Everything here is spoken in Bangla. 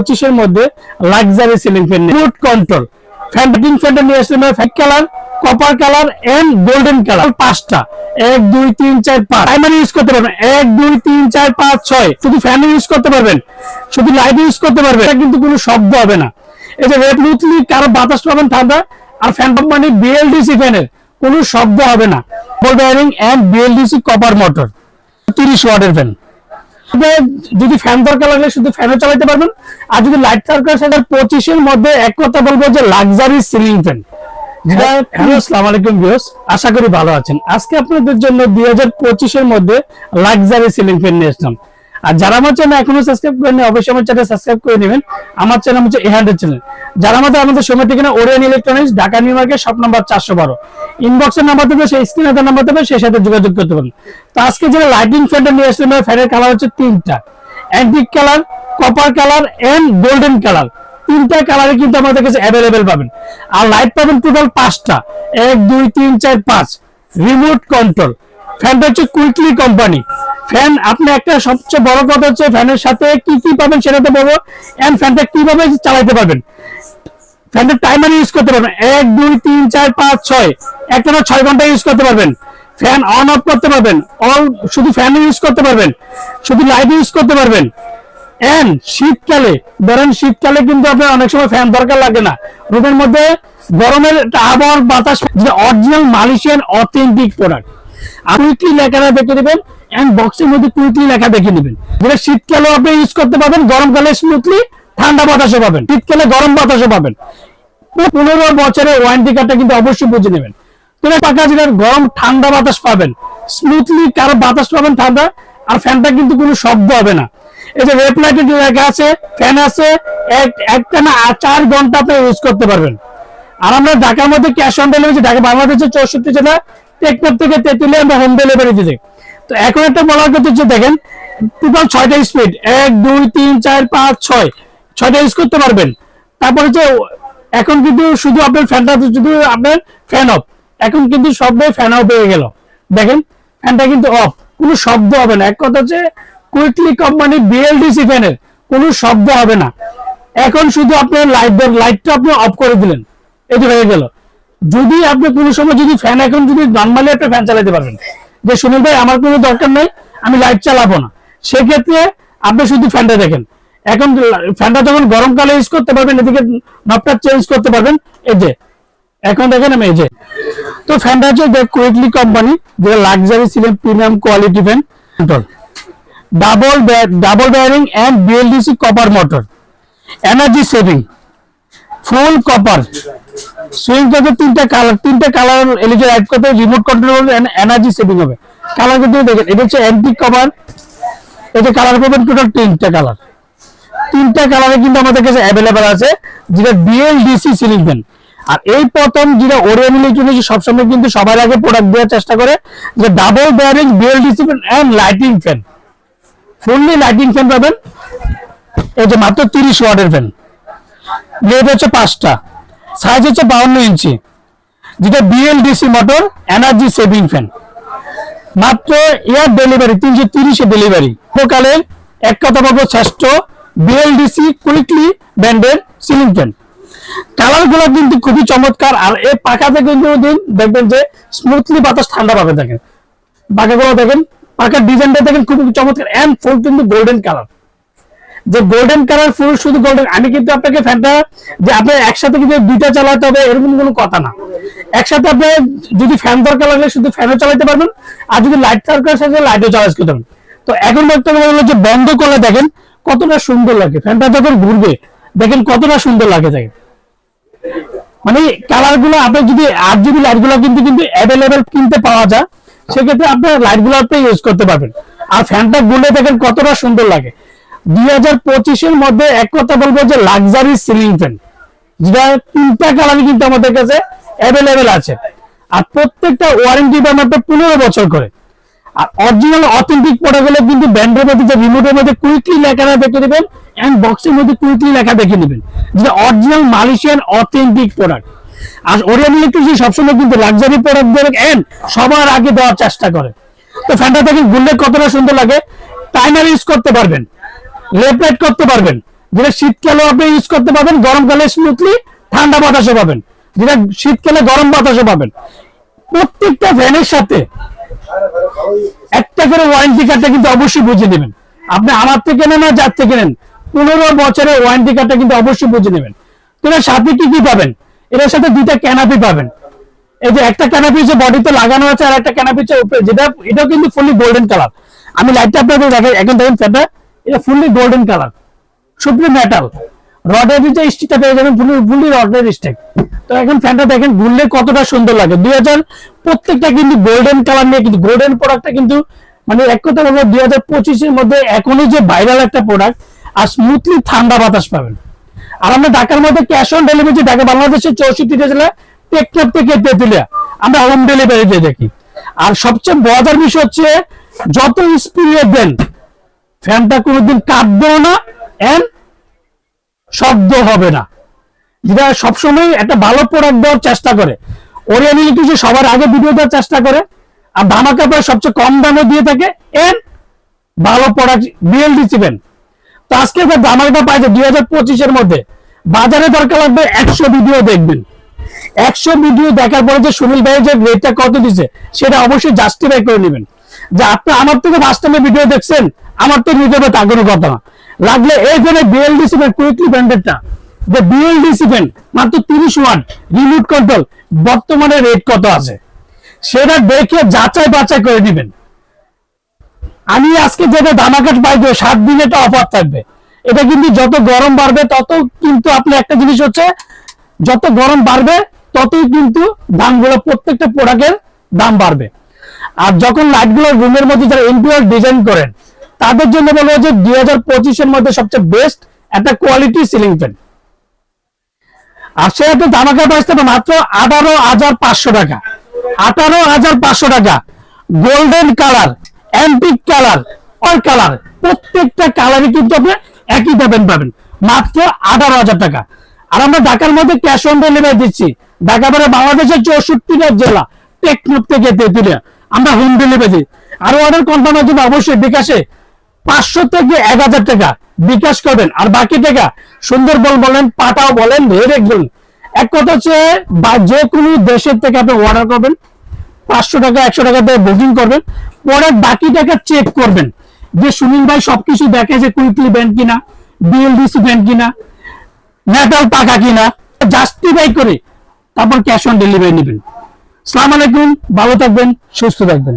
পঁচিশের মধ্যে luxury ceiling fan remote control fan ফ্যানটা নিয়ে আসলে fat colour copper colour and golden colour পাঁচটা। এক, দুই, তিন, চার, পাঁচ। প্রাইমারি ইউজ করতে পারবেন। এক, দুই, তিন, চার, পাঁচ, ছয়। শুধু ফ্যান ইউজ করতে পারবেন। শুধু লাইট ইউজ করতে পারবেন। কিন্তু কোনো শব্দ হবে না। এই যে রেড লুথলি কারও বাতাস পাবেন ঠান্ডা, আর ফ্যান কোম্পানি বিএলডিসি ফ্যানের কোনো শব্দ হবে না। Ball bearing and BLDC copper motor তিরিশ ওয়াটের ফ্যান যদি ফ্যান দরকার লাগলে শুধু ফ্যানও চালাতে পারবেন। আর যদি লাইট দরকার সেটা পঁচিশের মধ্যে এক কথা বলব যে লাক্সারি সিলিং ফ্যান হ্যালো আসসালামু আলাইকুম ভিউয়ার্স আশা করি ভালো আছেন। আজকে আপনাদের জন্য দুই হাজার পঁচিশের মধ্যে লাক্সারি সিলিং ফ্যান নিয়ে আসলাম। আর যারা আমার চ্যানেল এখনও সাবস্ক্রাইব করেনি অবশ্যই আমার চ্যানেল সাবস্ক্রাইব করে নেবেন। আমার চ্যানেল হচ্ছে এহান্ডের চ্যানেল যারা আমাদের আমাদের সময় ঠিকানা Orion electronics Dhaka new market shop number চারশো বারো। ইনবক্সের নাম্বার দেবে, সেই স্ক্রিনে নাম্বার দেবে, সেই সাথে যোগাযোগ করতে পারেন তো আজকে যে লাইটিং ফ্যানটা নিয়ে আসলাম ফ্যানের কালার হচ্ছে তিনটা। Antique colour copper colour and golden colour তিনটা কালারে কিন্তু আমাদের কাছে অ্যাভেলেবেল পাবেন। আর লাইট পাবেন টোটাল পাঁচটা। এক, দুই, তিন, চার, পাঁচ। রিমোট কন্ট্রোল ফ্যানটা হচ্ছে কুইকলি কোম্পানি ফ্যান আপনি একটা সবচেয়ে বড় কথা হচ্ছে ফ্যানের সাথে কি কি পাবেন সেটা তো বলব এন্ড ফ্যানটা কীভাবে চালাতে পারবেন? ফ্যানটা টাইমার ইউজ করতে পারবেন। এক, দুই, তিন, চার, পাঁচ, ছয়। একটা না ছয় ঘণ্টা ইউজ করতে পারবেন। ফ্যান অন অফ করতে পারবেন। অল শুধু ফ্যান ইউজ করতে পারবেন। শুধু লাইট ইউজ করতে পারবেন। এন্ড শীতকালে, ধরেন শীতকালে কিন্তু আপনার অনেক সময় ফ্যান দরকার লাগে না। রুমের মধ্যে গরমের আবহাওয়ার বাতাস original Malaysian authentic product quickly লেখাটা দেখে নেবেন? এন্ড বক্সের মধ্যে কুইকলি লেখা দেখে নেবেন। যেটা শীতকালেও আপনি ইউজ করতে পারবেন, গরমকালে স্মুথলি ঠান্ডা বাতাসও পাবেন। শীতকালে গরম বাতাসও পাবেন। পনেরো বছরের ওয়ারেন্টি কার্ডটা কিন্তু অবশ্যই বুঝে নেবেন। পাকা যেটার গরম ঠান্ডা বাতাস পাবেন স্মুথলি কারও বাতাস পাবেন ঠান্ডা, আর ফ্যানটা কিন্তু কোনো শব্দ হবে না। এই যে রেপ লাইটের জায়গা আছে ফ্যান আছে, এক একটা না আর চার ঘণ্টা আপনি ইউজ করতে পারবেন। আর আমরা ঢাকার মধ্যে ক্যাশ অন ডেলিভারি ঢাকা, বাংলাদেশের চৌষট্টি জেলা টেকনাফ থেকে তেতুলিয়া আমরা হোম ডেলিভারি দিতে তো এখন একটা বলার কথা হচ্ছে, দেখেন টোটাল ছয়টা স্পিড এক, দুই, তিন, চার, পাঁচ, ছয়। ছয়টা ইউজ করতে পারবেন। তারপরে হচ্ছে, এখন কিন্তু শুধু আপনার ফ্যানটা শুধু আপনার ফ্যান অফ এখন কিন্তু সবে ফ্যান অফ হয়ে গেল। দেখেন ফ্যানটা কিন্তু অফ কোনো শব্দ হবে না। এক কথা হচ্ছে কুইকলি কোম্পানি বিএলডিসি ফ্যানের কোনো শব্দ হবে না। এখন শুধু আপনার লাইট লাইটটা আপনি অফ করে দিলেন। এটি হয়ে গেল। যদি আপনি কোনো সময় যদি ফ্যান এখন যদি নর্মালি একটা ফ্যান চালাতে পারবেন, যে সুনীল ভাই, আমার কোনো দরকার নাই, আমি লাইট চালাবো না। সেক্ষেত্রে আপনি শুধু ফ্যানটা দেখেন। এখন ফ্যানটা যখন গরমকালে ইউজ করতে পারবেন, এদিকে নবটা চেঞ্জ করতে পারবেন। এই যে, এখন দেখেন আমি এই যে। তো ফ্যানটা হচ্ছে কুইকলি কোম্পানি যেটা luxury ceiling premium quality fan double double bearing and BLDC copper motor energy saving full copper. Swing করতে তিনটা কালার তিনটা কালার এলইডি অ্যাড করতে রিমোট কন্ট্রোল এনার্জি সেভিং হবে কালার কিন্তু দেখেন, এটা হচ্ছে অ্যান্টিক কভার এটা কালার পাবেন টোটাল তিনটা কালার তিনটা কালারে কিন্তু আমাদের কাছে অ্যাভেলেবেল আছে, যেটা বিএলডিসি সিলিং ফ্যান আর এই প্রথম যেটা ওরিয়ন ইলেকট্রনিক্স সবসময় কিন্তু সবার আগে প্রোডাক্ট দেওয়ার চেষ্টা করে, যে double bearing BLDC fan and lighting fan fully lighting fan পাবেন। এই যে মাত্র তিরিশ ওয়াটের ফ্যান ব্লেড হচ্ছে পাঁচটা। সাইজ হচ্ছে বাউন্ন ইঞ্চি। যেটা BLDC motor energy saving fan মাত্র এয়ার ডেলিভারি তিনশো তিরিশে ডেলিভারি সকালে এক কথা বলব, শ্রেষ্ঠ বিএলডিসি কুইকলি ব্র্যান্ডের সিলিং ফ্যান কালারগুলো কিন্তু খুবই চমৎকার, আর এই পাকাতে কিন্তু দেখবেন যে স্মুথলি বাতাস ঠান্ডা পাবে দেখেন। পাকাগুলো দেখেন পাকার ডিজাইনটা দেখেন, খুবই চমৎকার। এন্ড ফুল কিন্তু গোল্ডেন কালার যে গোল্ডেন কালার ফুল শুধু গোল্ডেন আমি কিন্তু আপনাকে ফ্যানটা যে আপনার একসাথে কিন্তু দুইটা চালাতে হবে, এরকম কোনো কথা না। একসাথে আপনি যদি ফ্যান দরকার লাগলে শুধু ফ্যানও চালাতে পারবেন, আর যদি লাইট দরকার সাথে লাইটও চার্জ করতে পারবেন। তো এখন বর্তমানে হলো যে বন্ধ করলে দেখেন কতটা সুন্দর লাগে। ফ্যানটা যখন ঘুরবে, দেখেন কতটা সুন্দর লাগে দেখেন। মানে কালারগুলো আপনি যদি আট জিবি লাইটগুলো কিন্তু কিন্তু অ্যাভেলেবেল কিনতে পাওয়া যায়, সেক্ষেত্রে আপনার লাইটগুলো আপনি ইউজ করতে পারবেন। আর ফ্যানটা ঘুরলে দেখেন কতটা সুন্দর লাগে। দুই হাজার মধ্যে এক কথা বলব যে লাক্সারি সিলিং ফ্যান যেটা তিনটা কালারই কিন্তু আমাদের কাছে অ্যাভেলেবেল আছে। আর প্রত্যেকটা ওয়ারেন্টি পনেরো বছর করে। আর অরিজিনাল অথেন্টিক প্রোডাক্ট কিন্তু ব্যান্ডের মধ্যে যে রিমোটের মধ্যে কুইকলি লেখাটা দেখে নেবেন বক্সের মধ্যে কুইকলি লেখা দেখে নেবেন। যেটা অরিজিনাল মালয়েশিয়ান অথেন্টিক প্রোডাক্ট আর ওরিয়ান ইলেকট্রিক সবসময় কিন্তু লাক্সারি প্রোডাক্ট দেবে সবার আগে দেওয়ার চেষ্টা করে। তো ফ্যানটা দেখেন ঘুরলে কতটা সুন্দর লাগে টাইমার ইউজ করতে পারবেন। রাইট করতে পারবেন। যেটা শীতকালেও আপনি ইউজ করতে পারবেন, গরমকালে স্মুথলি ঠান্ডা বাতাসও পাবেন। যেটা শীতকালে গরম বাতাসও পাবেন। প্রত্যেকটা ফ্যানের সাথে একটা করে ওয়ারেন্টি কার্ডটা কিন্তু অবশ্যই বুঝে নেবেন। আপনি আমার থেকে নেন আর যার থেকে নেন, পনেরো বছরের ওয়ারেন্টি কার্ডটা কিন্তু অবশ্যই বুঝে নেবেন। তো এর সাথে কি কি পাবেন? এর সাথে দুইটা ক্যানাপি পাবেন। এই যে একটা ক্যানাপি হচ্ছে বডিতে লাগানো আছে, আর একটা ক্যানাপি উপরে। যেটা এটাও কিন্তু ফুললি গোল্ডেন কালার আমি লাইটটা আপনাদের দেখাই। এখন দেখেন ফ্যানটা এটা fully golden colour supreme metal রডের যে স্টিকটা পেয়ে যাবেন ফুললি ফুললি রডের স্টিক তো এখন ফ্যানটা দেখেন, ঘুরলে কতটা সুন্দর লাগে। দুই হাজার প্রত্যেকটা কিন্তু গোল্ডেন কালার নিয়ে কিন্তু গোল্ডেন প্রোডাক্টটা কিন্তু মানে এক কথা বলব, দুই হাজার পঁচিশের মধ্যে এখনই যে ভাইরাল একটা প্রোডাক্ট আর স্মুথলি ঠান্ডা বাতাস পাবেন। আর আমরা ঢাকার মধ্যে ক্যাশ অন ডেলিভারি ঢাকা, বাংলাদেশের চৌষট্টিটা জেলা টেকটপ থেকে তেতুলিয়া, আমরা হোম ডেলিভারি দিয়ে দেখি। আর সবচেয়ে মজার বিষয় হচ্ছে, যত স্পিডে দেন ফ্যানটা কোনোদিন কাঁপবেও না এন্ড শব্দ হবে না। যেটা সবসময় একটা ভালো প্রোডাক্ট দেওয়ার চেষ্টা করে। ওরিয়ান ইলেকট্রিক সবার আগে ভিডিও দেওয়ার চেষ্টা করে, আর ধামাকা প্রায় সবচেয়ে কম দামে দিয়ে থাকে এন্ড ভালো প্রোডাক্ট বিএলডি চিবেন তো আজকে যে ধামাকাটা পাইছে দুই হাজার পঁচিশের মধ্যে। বাজারে দরকার লাগবে একশো ভিডিও দেখবেন। একশো ভিডিও দেখার পরে যে সুনীল ভাই যে রেটটা কত দিছে, সেটা অবশ্যই জাস্টিফাই করে নেবেন। যে আপনি আমার থেকে ফার্স্ট টাইমে ভিডিও দেখছেন, আমার তো নিতে হবে কথা। লাগলে এই ফোনে বিএলডি সিভেন কুইকলি ব্র্যান্ডেডটা যে বিএলডি সিভেন মাত্র তিরিশ ওয়াট রিমোট কন্ট্রোল বর্তমানে রেট কত আছে? সেটা দেখে যাচাই বাছাই করে দিবেন আমি আজকে যেটা দামাকাট পাইবো সাত দিন এটা অফার থাকবে। এটা কিন্তু যত গরম বাড়বে, তত কিন্তু আপনি একটা জিনিস হচ্ছে, যত গরম বাড়বে, ততই কিন্তু দামগুলো প্রত্যেকটা প্রোডাক্টের দাম বাড়বে। আর যখন লাইটগুলো রুমের মধ্যে যারা ইন্টেরিয়র ডিজাইন করেন, তাদের জন্য বলব যে দুই হাজার পঁচিশের মধ্যে সবচেয়ে বেস্ট একটা কোয়ালিটি সিলিং ফ্যান আর সে একটা দামাকা প্রাইস থাকবে মাত্র আঠারো হাজার পাঁচশো টাকা। আঠারো হাজার পাঁচশো টাকা। Golden colour antique colour all colour প্রত্যেকটা কালারই কিন্তু আপনি একই পাবেন পাবেন। মাত্র আঠারো হাজার টাকা। আর আমরা ঢাকার মধ্যে ক্যাশ অন ডেলিভারি দিচ্ছি। ঢাকা পরে বাংলাদেশের চৌষট্টিটা জেলা টেকনোপ থেকে তেতুলিয়া আমরা হোম ডেলিভারি আর অর্ডার কনফার্মের জন্য অবশ্যই বিকাশে পাঁচশো থেকে এক হাজার টাকা বিকাশ করবেন। আর বাকি টাকা সুন্দরবন বলেন, পাটাও বলেন রেড বলেন এক কথা হচ্ছে, বা যে কোনো দেশের থেকে আপনি অর্ডার করবেন, পাঁচশো টাকা, একশো টাকা দিয়ে বুকিং করবেন। পরে বাকি টাকা চেক করবেন। যে সুনীল ভাই সবকিছু দেখে যে কুইকলি ব্যাংক কিনা বিএলডিসি ব্যাংক কিনা মেটাল পাকা কিনা জাস্টিফাই করে তারপর ক্যাশ অন ডেলিভারি নেবেন। সালাম আলাইকুম ভালো থাকবেন সুস্থ থাকবেন।